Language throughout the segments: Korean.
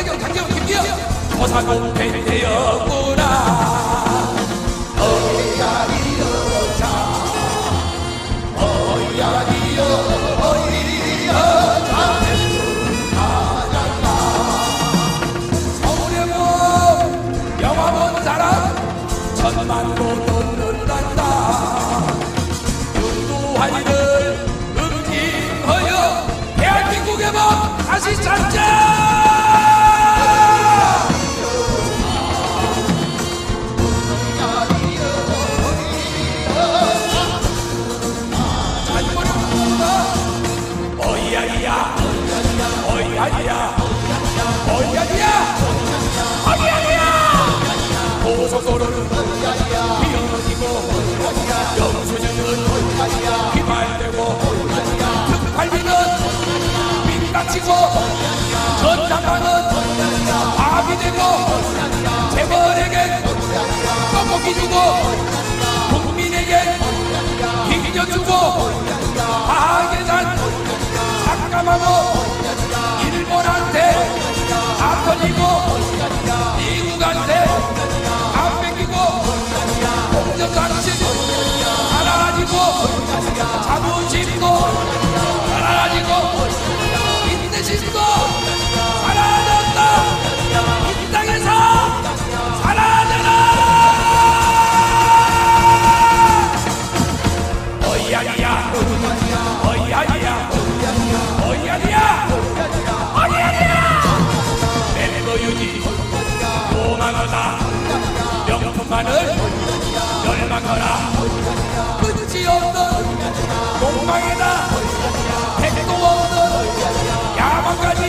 당겨 당겨 당겨 김기영 고사공 팬되었구나 먹이주고 국민에게 빙겨주고 과하게 난 삭감하고 일본한테 다 털리고 가라. 끝이 없던 공방에다 택도 없는 야망까지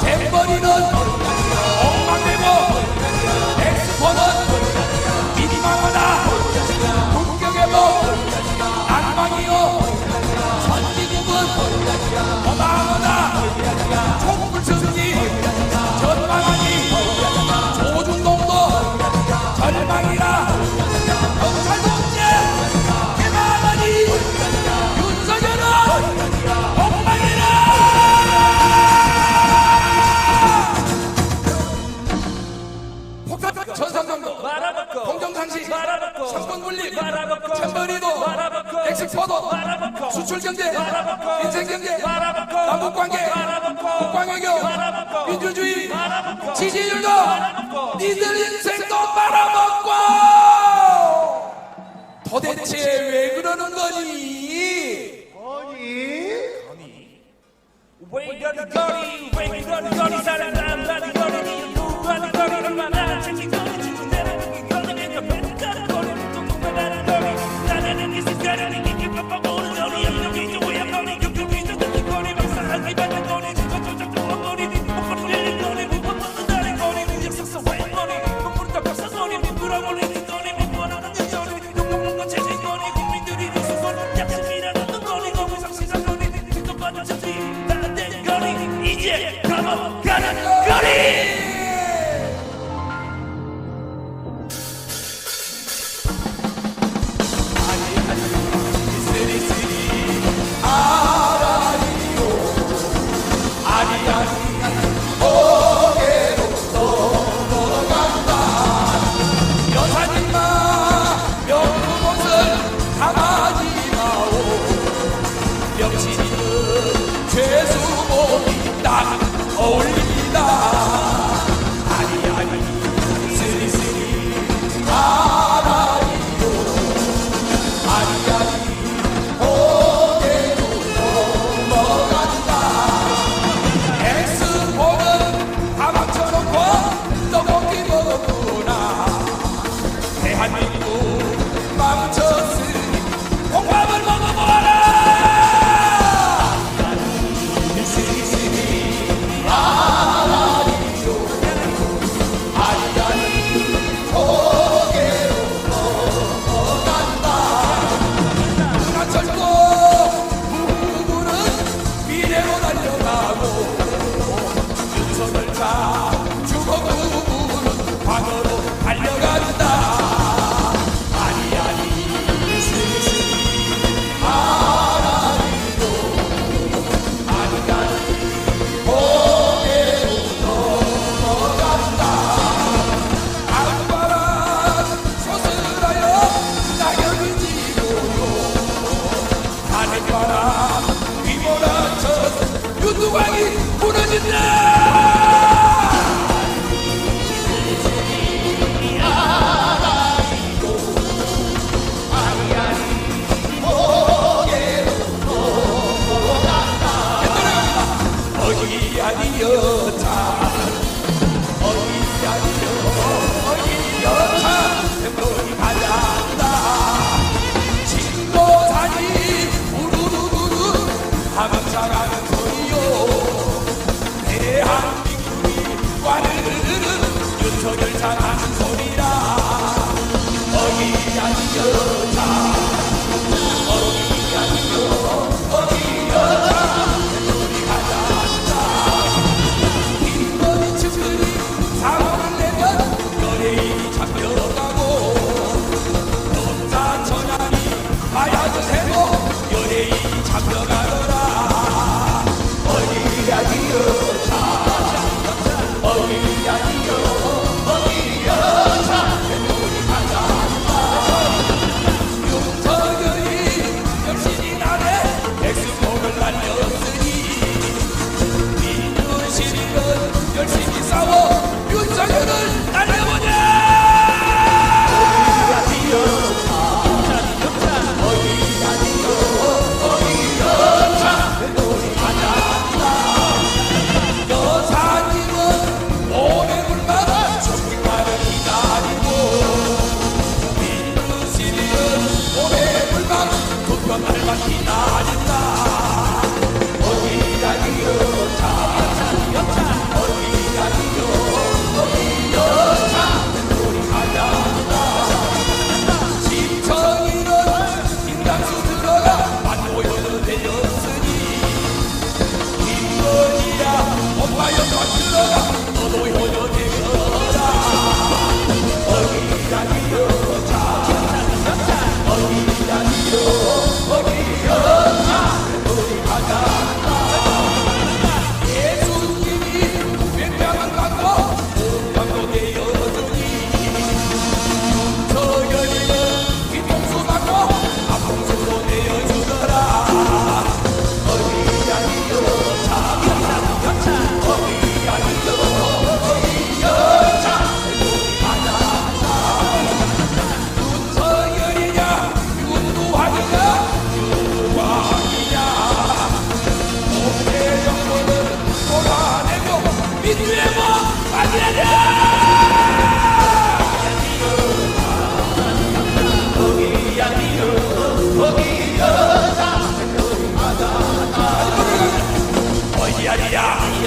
재버리는 엉망대모 엑스포는 민망하다 국경의 법 안방이요. 전지국은 허다 폭탄 전산정보 공정상식 상권분립 찬버리도 엑스포도 수출경제 인생경제 남북관계 국방외교 민주주의 지지율도 니들 인생도 말아먹고 도대체 왜 그러는 거니? 거니? 거니? 왜 이러는 거니? 왜 이러는 거니? 사람 남자는 거니? I'm gonna Unanimidad!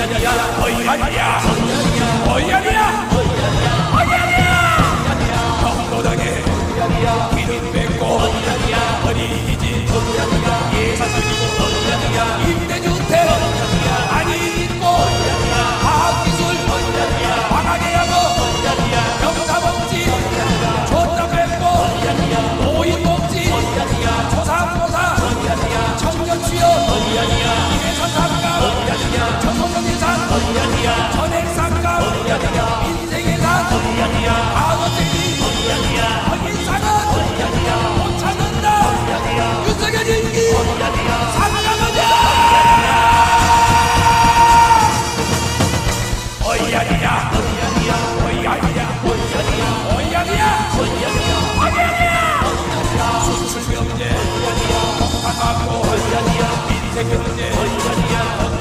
おいやりや。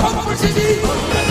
건물시지.